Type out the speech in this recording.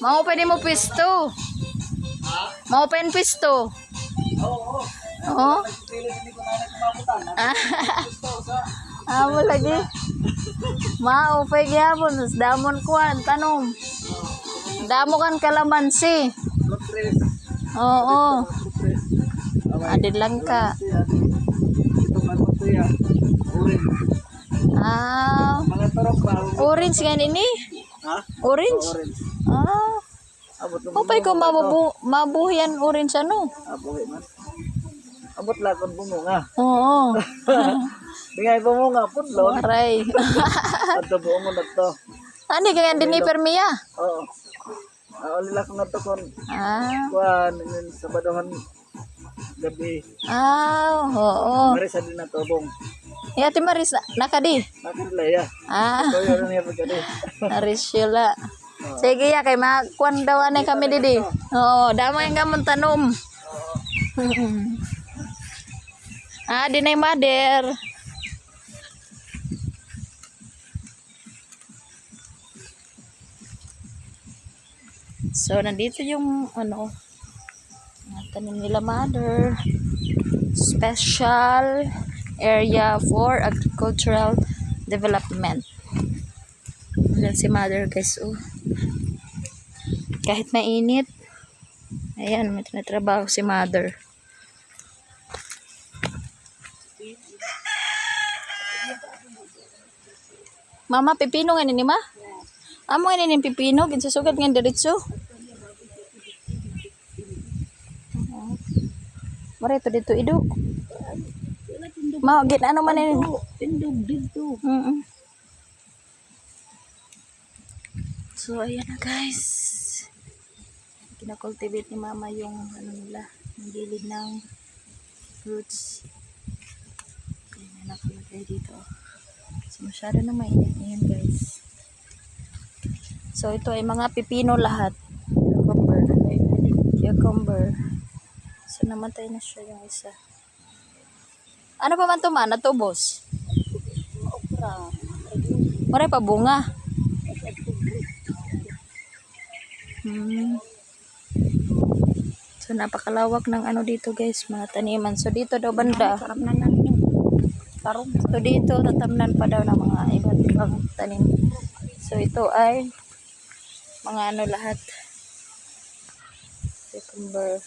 Mao pwede mo pisto. Mao pa yung pisto. Oo, oo. Oo. Pilit hindi ko na nagkumabutan. Ah. Amo lagi. Mao pa gyapon damon kuan tanom. Damo kan kalamansi. Lutres. Oo. Lutres. Adin lang ka. Ito man ito yan. Urin. Ah, Mga torok ba? orange nga nini. Ha? Orange. Orange. Ah. Apa lang. Mabubu mabuhian urin sa no. Abuhi man. Abot lang kun bumunga. Oo. Dingay bumunga pud lo. Aray. Ato buong mo to. Ani kaya din ni oh Oo. Ah, ulila ko nato kon. Ah. Kuan sa badohan gabi. Ah, oo. Oh, oh. Marisa din na tobong. Ya, eh, ti Marisa, nakadi. Nakadi ya. Ah. Toyo na apa pagkadi. Marisa Sige ya kay makuan daw anay kami didi. Oo, damo yung gamon tanom. ah, dinay mother. So, nandito yung ano, tanim nila mother. Special area for agricultural development. Yan si mother guys, oh. Kahit mainit, ayan, may tinatrabaho si mother. Mama, pipino nga nini ma? Amo nga nini pipino, ginsusugad nga diretso. Mara ito dito ido. Ma, gin ano man nini? Tindog dito. Mm So, ayan na guys. Kinakultivate ni mama yung ano nila, yung gilid ng fruits. Ayan na nakalagay dito. So, masyado na mainit ngayon guys. So, ito ay mga pipino lahat. Cucumber. Cucumber. So, namatay na siya yung isa. Ano pa man to man? Natubos? Okra. Maray pa bunga. Hmm. So napakalawak ng ano dito guys, mga taniman. So dito daw banda. So dito tatamnan pa daw ng mga iba't ibang tanim. So ito ay mga ano lahat. Cucumber.